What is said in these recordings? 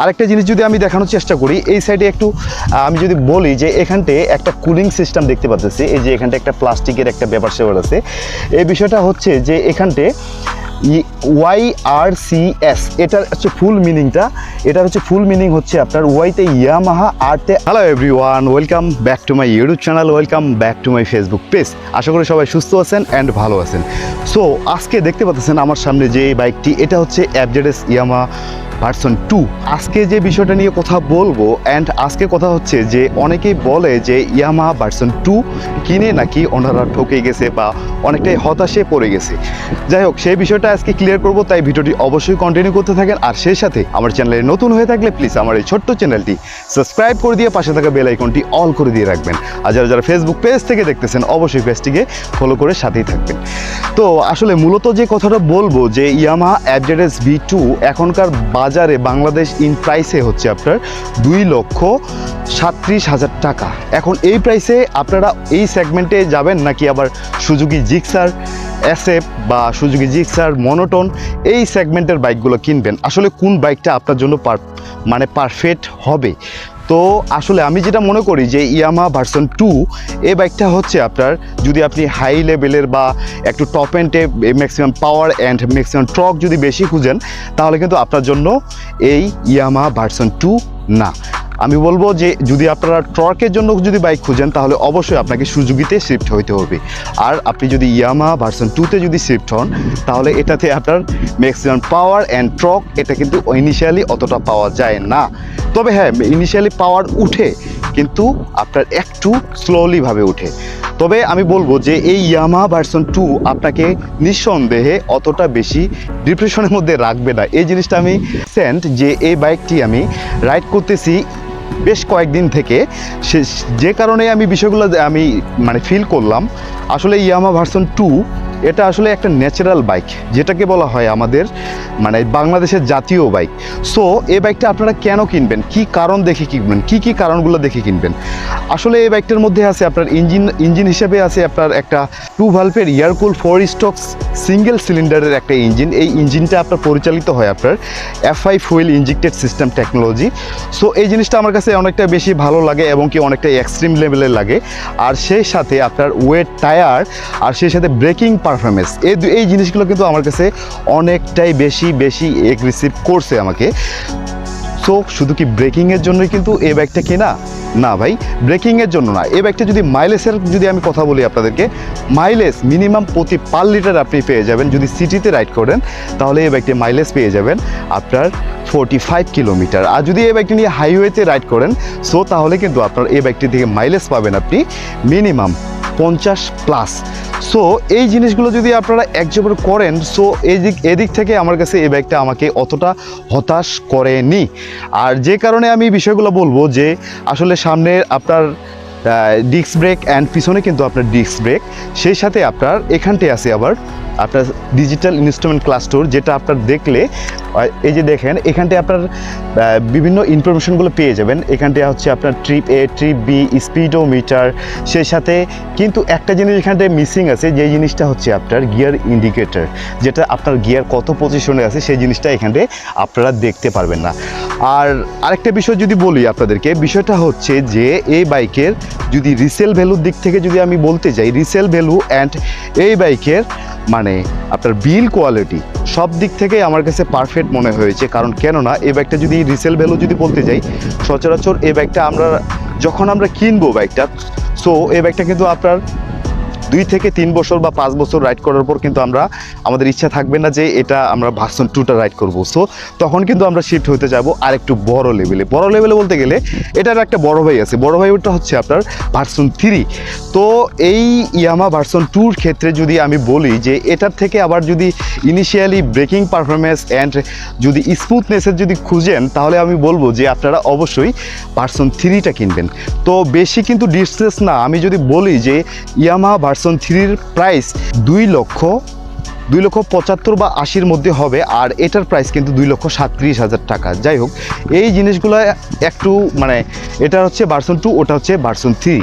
আরেকটা জিনিস যদি আমি দেখানোর চেষ্টা করি, এই সাইডে একটু আমি যদি বলি যে এখানটে একটা কুলিং সিস্টেম দেখতে পাচ্ছি এই যে এখানটা একটা প্লাস্টিকের একটা ব্যাপার সেপার আছে। এই বিষয়টা হচ্ছে যে এখানটে ওয়াই আর সি এস এটার হচ্ছে ফুল মিনিংটা এটার হচ্ছে ফুল মিনিং হচ্ছে আপনার ওয়াইতে Yamaha আরতে hello everyone welcome back to my YouTube channel welcome back to my Facebook page আশা করি সবাই সুস্থ আছেন অ্যান্ড ভালো আছেন। সো আজকে দেখতে পাচ্ছেন আমার সামনে যে বাইকটি এটা হচ্ছে অ্যাবজেডেস ইয়ামা ভার্সন টু। আজকে যে বিষয়টা নিয়ে কথা বলব অ্যান্ড আজকে কথা হচ্ছে যে অনেকেই বলে যে ইয়ামা ভার্সন টু কিনে নাকি ওনারা ঠকে গেছে বা অনেকটাই হতাশে পড়ে গেছে। যাই হোক, সেই বিষয়টা আজকে ক্লিয়ার করব, তাই ভিডিওটি অবশ্যই কন্টিনিউ করতে থাকেন। আর সেই সাথে আমার চ্যানেলে নতুন হয়ে থাকলে প্লিজ আমার এই ছোট্ট চ্যানেলটি সাবস্ক্রাইব করে দিয়ে পাশে থাকা বেল আইকনটি অল করে দিয়ে রাখবেন। আর যারা যারা ফেসবুক পেজ থেকে দেখতেছেন, অবশ্যই পেজটিকে ফলো করে সাথেই থাকবেন। তো আসলে মূলত যে কথাটা বলব যে ইয়ামা অ্যাবজেডেস ভি টু এখনকার বাজারে বাংলাদেশ ইন প্রাইসে হচ্ছে আপনার দুই লক্ষ সাত্রিশ হাজার টাকা। এখন এই প্রাইসে আপনারা এই সেগমেন্টে যাবেন নাকি আবার সুজুকি জিক্সার অ্যাসেপ বা সুজুকি জিক্সার, মনোটন এই সেগমেন্টের বাইকগুলো কিনবেন। আসলে কোন বাইকটা আপনার জন্য পার মানে পারফেক্ট হবে? তো আসলে আমি যেটা মনে করি যে ইয়ামা ভার্সন টু এই বাইকটা হচ্ছে আপনার যদি আপনি হাই লেভেলের বা একটু টপ এন্ডে maximum power and maximum torque যদি বেশি খুঁজেন, তাহলে কিন্তু আপনার জন্য এই ইয়ামা ভার্সন টু না। আমি বলব যে যদি আপনারা ট্রকের জন্য যদি বাইক খুঁজেন, তাহলে অবশ্যই আপনাকে সুজুকিতে শিফট হইতে হবে। আর আপনি যদি ইয়ামা ভার্সন টুতে যদি শিফট হন, তাহলে এটাতে আপনার ম্যাক্সিমাম পাওয়ার অ্যান্ড ট্রক এটা কিন্তু ইনিশিয়ালি অতটা পাওয়া যায় না। তবে হ্যাঁ ইনিশিয়ালি পাওয়ার উঠে, কিন্তু আপনার একটু স্লোলিভাবে উঠে। তবে আমি বলব যে এই ইয়ামা ভার্সন টু আপনাকে নিঃসন্দেহে অতটা বেশি ডিপ্রেশনের মধ্যে রাখবে না। এই জিনিসটা আমি সেন্ট যে এই বাইকটি আমি রাইড করতেছি বেশ কয়েকদিন থেকে সে যে কারণে আমি বিষয়গুলো আমি মানে ফিল করলাম, আসলে ইয়ামা ভার্সন টু এটা আসলে একটা ন্যাচারাল বাইক যেটাকে বলা হয় আমাদের মানে বাংলাদেশের জাতীয় বাইক সো এই বাইকটা আপনারা কেন কিনবেন? কি কারণ দেখে কিনবেন? কি কি কারণগুলো দেখে কিনবেন? আসলে এই বাইকটার মধ্যে আছে আপনার ইঞ্জিন ইঞ্জিন হিসেবে আছে আপনার একটা two ভালভের air cool four strokes single সিলিন্ডারের একটা ইঞ্জিন। এই ইঞ্জিনটা আপনার পরিচালিত হয় আপনার FI fuel injected system technology so এই জিনিসটা আমার কাছে অনেকটা বেশি ভালো লাগে এবং কি অনেকটা এক্সট্রিম লেভেলের লাগে। আর সেই সাথে আপনার ওয়েট টায়ার আর সেই সাথে ব্রেকিং পারফরমেন্স এই এই জিনিসগুলো কিন্তু আমার কাছে অনেকটাই বেশি বেশি এগ্রেসিভ করছে আমাকে। সো শুধু কি ব্রেকিংয়ের জন্যই কিন্তু এই ব্যাগটা কেনা? না ভাই, ব্রেকিংয়ের জন্য না। এই ব্যাগটা যদি মাইলেজের যদি আমি কথা বলি আপনাদেরকে, মাইলেজ মিনিমাম প্রতি পার লিটার আপনি পেয়ে যাবেন যদি সিটিতে রাইড করেন, তাহলে এই ব্যাগটি মাইলেজ পেয়ে যাবেন আপনার ফোরটি ফাইভ কিলোমিটার। আর যদি এই ব্যাগটি নিয়ে হাইওয়েতে রাইড করেন সো তাহলে কিন্তু আপনার এই ব্যাগটি থেকে মাইলেজ পাবেন আপনি মিনিমাম পঞ্চাশ প্লাস সো এই জিনিসগুলো যদি আপনারা একজোবার করেন সো এদিক দিক এদিক থেকে আমার কাছে এই ব্যাগটা আমাকে অতটা হতাশ করেনি। আর যে কারণে আমি বিষয়গুলো বলব যে, আসলে সামনে আপনার ডিস্ক ব্রেক অ্যান্ড পিছনে কিন্তু আপনার ডিস্ক ব্রেক সেই সাথে আপনার এখানটে আছে আবার আপনার ডিজিটাল ইনস্ট্রুমেন্ট ক্লাস্টোর যেটা আপনার দেখলে এই যে দেখেন, এখানটায় আপনার বিভিন্ন ইনফরমেশনগুলো পেয়ে যাবেন। এখানটায় হচ্ছে আপনার trip A trip B speedometer সেই সাথে কিন্তু একটা জিনিস এখানটায় মিসিং আছে, যে জিনিসটা হচ্ছে আপনার গিয়ার ইন্ডিকেটর যেটা আপনার গিয়ার কত পজিশনে আছে, সেই জিনিসটা এখানে আপনারা দেখতে পারবেন না। আর আরেকটা বিষয় যদি বলি আপনাদেরকে, বিষয়টা হচ্ছে যে এই বাইকের যদি রিসেল ভ্যালুর দিক থেকে যদি আমি বলতে যাই রিসেল ভ্যালু অ্যান্ড এই বাইকের মানে আপনার বিল কোয়ালিটি সব দিক থেকে আমার কাছে পারফেক্ট মনে হয়েছে। কারণ কেননা এই বাইকটা যদি রিসেল ভ্যালু যদি বলতে যাই, সচরাচর এই বাইকটা আমরা যখন আমরা কিনবো বাইকটা সো এই বাইকটা কিন্তু আপনার দুই থেকে তিন বছর বা পাঁচ বছর রাইড করার পর কিন্তু আমরা, আমাদের ইচ্ছা থাকবে না যে এটা আমরা ভার্সন টুটা রাইড করব। সো তখন কিন্তু আমরা শিফট হতে যাব আর একটু বড় লেভেলে বড় লেভেলে বলতে গেলে, এটার একটা বড় ভাই আছে। বড় ভাই ওটা হচ্ছে আপনার ভার্সন থ্রি তো এই ইয়ামা ভার্সন টুর ক্ষেত্রে যদি আমি বলি যে, এটার থেকে আবার যদি ইনিশিয়ালি ব্রেকিং পারফরমেন্স অ্যান্ড যদি স্মুথনেসের যদি খুঁজেন, তাহলে আমি বলব যে আপনারা অবশ্যই ভার্সন থ্রিটা কিনবেন। তো বেশি কিন্তু ডিস্টেন্স না। আমি যদি বলি যে, ইয়ামা ভার্সন থ্রির প্রাইস দুই লক্ষ দুই লক্ষ পঁচাত্তর বা আশির মধ্যে হবে, আর এটার প্রাইস কিন্তু দুই লক্ষ সাতত্রিশ হাজার টাকা। যাই হোক, এই জিনিসগুলো একটু মানে এটা হচ্ছে ভার্সন টু ওটা হচ্ছে ভার্সন থ্রি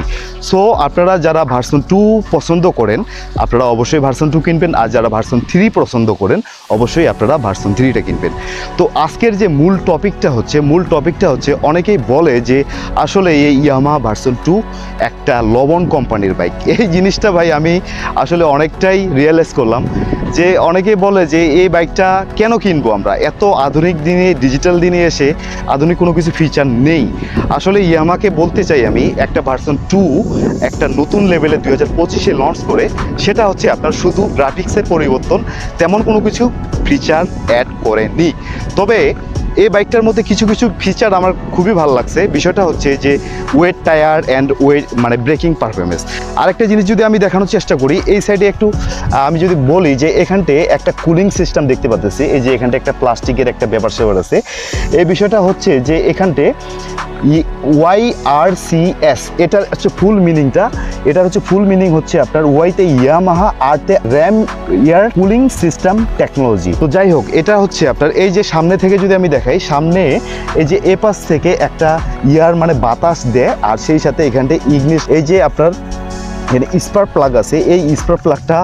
সো আপনারা যারা ভার্সন টু পছন্দ করেন, আপনারা অবশ্যই ভার্সন টু কিনবেন, আর যারা ভার্সন থ্রি পছন্দ করেন, অবশ্যই আপনারা ভার্সন থ্রিটা কিনবেন। তো আজকের যে মূল টপিকটা হচ্ছে, মূল টপিকটা হচ্ছে, অনেকেই বলে যে আসলে এই ইয়ামা ভার্সন টু একটা লবণ কোম্পানির বাইক এই জিনিসটা ভাই আমি আসলে অনেকটাই রিয়েলাইজ করলাম যে অনেকেই বলে যে এই বাইকটা কেন কিনবো আমরা? এত আধুনিক দিনে ডিজিটাল দিনে এসে আধুনিক কোনো কিছু ফিচার নেই। আসলে ইয়ামাকে বলতে চাই আমি, একটা ভার্সন টু একটা নতুন লেভেলে দুই হাজার পঁচিশে লঞ্চ করে, সেটা হচ্ছে আপনার শুধু গ্রাফিক্সের পরিবর্তন, তেমন কোনো কিছু ফিচার অ্যাড করেনি। তবে এই বাইকটার মধ্যে কিছু কিছু ফিচার আমার খুবই ভালো লাগছে। বিষয়টা হচ্ছে যে ওয়েট টায়ার অ্যান্ড ওয়েট মানে ব্রেকিং পারফরমেন্স আরেকটা জিনিস যদি আমি দেখানোর চেষ্টা করি, এই সাইডে একটু আমি যদি বলি যে এখানটে একটা কুলিং সিস্টেম দেখতে পাচ্ছি এই যে এখানটা একটা প্লাস্টিকের একটা ব্যাপার সেবার আছে। এই বিষয়টা হচ্ছে যে এখানটে ওয়াই আর সি এস এটার হচ্ছে ফুল মিনিংটা এটার হচ্ছে ফুল মিনিং হচ্ছে আপনার ওয়াইতে Yamaha আরতে ram air cooling system technology তো যাই হোক, এটা হচ্ছে আপনার, এই যে সামনে থেকে যদি আমি দেখাই। সামনে এই যে এ পাশ থেকে একটা ইয়ার মানে বাতাস দেয়, আর সেই সাথে এখানটা ইগনিস এই যে আপনার এখানে স্পার প্লাগ আছে, এই স্পার প্লাগটা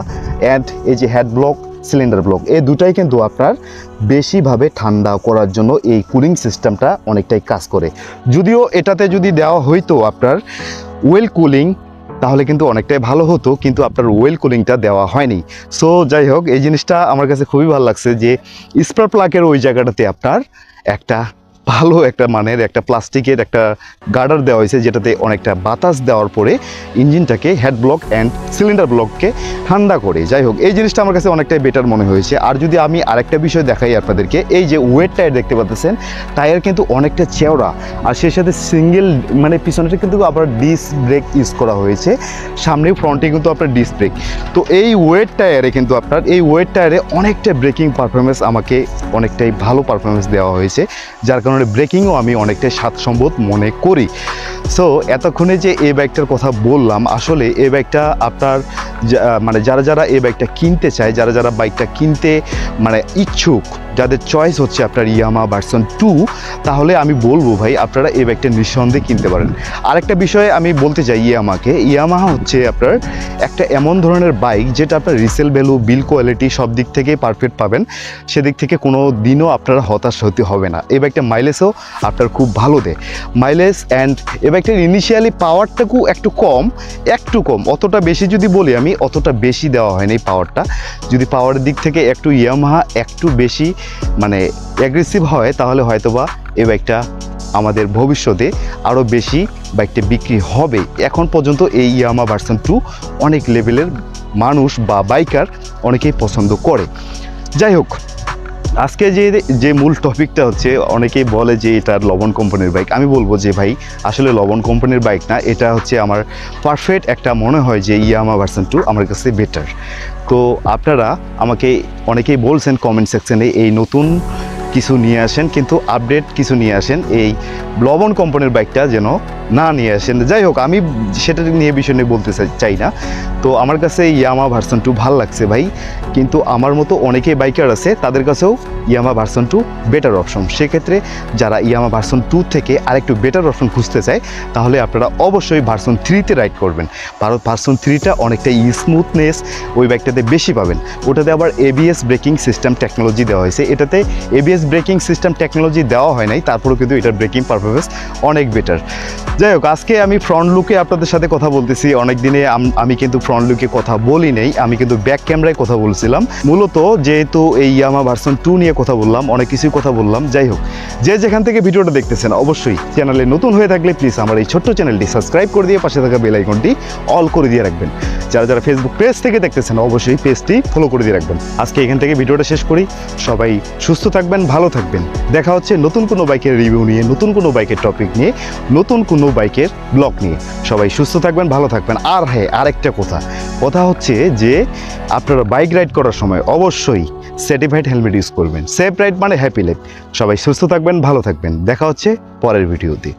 অ্যান্ড এই যে হেড ব্লক সিলিন্ডার ব্লক এই দুটাই কিন্তু আপনার বেশিভাবে ঠান্ডা করার জন্য এই কুলিং সিস্টেমটা অনেকটাই কাজ করে। যদিও এটাতে যদি দেওয়া হইতো আপনার ওয়েল কুলিং তাহলে কিন্তু অনেকটাই ভালো হতো, কিন্তু আপনার ওয়েল কুলিংটা দেওয়া হয়নি। সো যাই হোক, এই জিনিসটা আমার কাছে খুবই ভালো লাগছে যে স্পার প্লাগের ওই জায়গাটাতে আপনার একটা ভালো একটা মানের একটা প্লাস্টিকের একটা গার্ডার দেওয়া হয়েছে, যেটাতে অনেকটা বাতাস দেওয়ার পরে ইঞ্জিনটাকে হেড ব্লক অ্যান্ড সিলিন্ডার ব্লককে ঠান্ডা করে। যাই হোক, এই জিনিসটা আমার কাছে অনেকটাই বেটার মনে হয়েছে। আর যদি আমি আরেকটা বিষয় দেখাই আপনাদেরকে, এই যে ওয়েট টায়ার দেখতে পাচ্ছেন টায়ার কিন্তু অনেকটা চেওড়া। আর সেই সাথে সিঙ্গেল মানে পিছনেটা কিন্তু আবার ডিস ব্রেক ইউজ করা হয়েছে। সামনে ফ্রন্টে কিন্তু আপনার ডিস ব্রেক তো এই ওয়েট টায়ারে কিন্তু আপনার, এই ওয়েট টায়ারে অনেকটা ব্রেকিং পারফরমেন্স আমাকে অনেকটাই ভালো পারফরমেন্স দেওয়া হয়েছে। যার কারণে ব্রেকিংও আমি অনেকটাই স্বাচ্ছন্দ্য মনে করি। সো এতক্ষণে যে এই ব্যাগটার কথা বললাম, আসলে এই ব্যাগটা আপনার মানে যারা যারা এই ব্যাগটা কিনতে চায়, যারা যারা বাইকটা কিনতে মানে ইচ্ছুক, যাদের চয়েস হচ্ছে আপনার ইয়ামা ভার্সন টু তাহলে আমি বলব ভাই, আপনারা এই ব্যাগটা নিঃসন্দেহে কিনতে পারেন। আরেকটা বিষয়ে আমি বলতে চাই ইয়ামাকে ইয়ামাহা হচ্ছে আপনার একটা এমন ধরনের বাইক যেটা আপনার রিসেল ভ্যালু বিল কোয়ালিটি সব দিক থেকে পারফেক্ট পাবেন। সেদিক থেকে কোনো দিনও আপনারা হতাশ হতে হবে না। এই ব্যাগটা মাইলেজও আপনার খুব ভালো দেয়। মাইলেজ অ্যান্ড এই বাইকটার ইনিশিয়ালি পাওয়ারটাকেও একটু কম একটু কম। অতটা বেশি যদি বলি আমি, অতটা বেশি দেওয়া হয়নি এই পাওয়ারটা যদি পাওয়ারের দিক থেকে একটু ইয়ামাহা একটু বেশি মানে অ্যাগ্রেসিভ হয়, তাহলে হয়তোবা এই বাইকটা আমাদের ভবিষ্যতে আরও বেশি বাইকটা বিক্রি হবে। এখন পর্যন্ত এই ইয়ামা ভার্সন টু অনেক লেভেলের মানুষ বা বাইকার অনেকেই পছন্দ করে। যাই হোক আজকে যে যে মূল টপিকটা হচ্ছে, অনেকেই বলে যে এটা লবণ কোম্পানির বাইক আমি বলব যে ভাই, আসলে লবণ কোম্পানির বাইক না, এটা হচ্ছে আমার পারফেক্ট একটা মনে হয় যে ইয়ামা ভার্সন টু আমার কাছে বেটার তো আপনারা আমাকে অনেকেই বলছেন কমেন্ট সেকশনে এই নতুন কিছু নিয়ে আসেন, কিন্তু আপডেট কিছু নিয়ে আসেন। এই লবণ কোম্পানির বাইকটা যেন না নিয়ে আসেন। যাই হোক, আমি সেটা নিয়ে বিষয় নিয়ে বলতে চাই- না। তো আমার কাছে ইয়ামা ভার্সন টু ভালো লাগছে ভাই। কিন্তু আমার মতো অনেকেই বাইকার আছে, তাদের কাছেও Yamaha version two better option সেক্ষেত্রে যারা ইয়ামা ভার্সন টু থেকে আরেকটু বেটার অপশন খুঁজতে চায়, তাহলে আপনারা অবশ্যই ভার্সন থ্রিতে রাইড করবেন। ভারত ভার্সন থ্রিটা অনেকটা স্মুথনেস ওই বাইকটাতে বেশি পাবেন। ওটাতে আবার এবিএস ব্রেকিং সিস্টেম টেকনোলজি দেওয়া হয়েছে। এটাতে এবিএস ব্রেকিং সিস্টেম টেকনোলজি দেওয়া হয় নাই, তারপরেও কিন্তু এটার ব্রেকিং পারফরমেন্স অনেক বেটার যাই হোক, আজকে আমি ফ্রন্ট লুকে আপনাদের সাথে কথা বলতেছি, অনেক দিনে আমি কিন্তু ফ্রন্ট লুকে কথা বলি নেই, আমি কিন্তু ব্যাক ক্যামেরায় কথা বলছিলাম। মূলত যেহেতু এই ইয়ামা ভার্সন টু নিয়ে কথা বললাম, অনেক কিছুই কথা বললাম, যাই হোক, যে যেখান থেকে ভিডিওটা দেখতেছেন, অবশ্যই চ্যানেলে নতুন হয়ে থাকলে প্লিজ আমার এই ছোট্ট চ্যানেলটি সাবস্ক্রাইব করে দিয়ে পাশে থাকা বেল আইকনটি অল করে দিয়ে রাখবেন। যারা যারা ফেসবুক পেজ থেকে দেখতেছেন, অবশ্যই পেজটি ফলো করে দিয়ে রাখবেন। আজকে এখান থেকে ভিডিওটা শেষ করি। সবাই সুস্থ থাকবেন, ভালো থাকবেন। দেখা হচ্ছে নতুন কোনো বাইকের রিভিউ নিয়ে, নতুন কোনো বাইকের টপিক নিয়ে, নতুন কোনো বাইকের ব্লগ নিয়ে। সবাই সুস্থ থাকবেন, ভালো থাকবেন। আর হ্যাঁ আরেকটা কথা। কথা হচ্ছে যে, আপনারা বাইক রাইড করার সময় অবশ্যই সার্টিফাইড হেলমেট ইউজ করবেন। সেফ রাইড মানে হ্যাপি লাইফ সবাই সুস্থ থাকবেন, ভালো থাকবেন। দেখা হচ্ছে পরের ভিডিওতে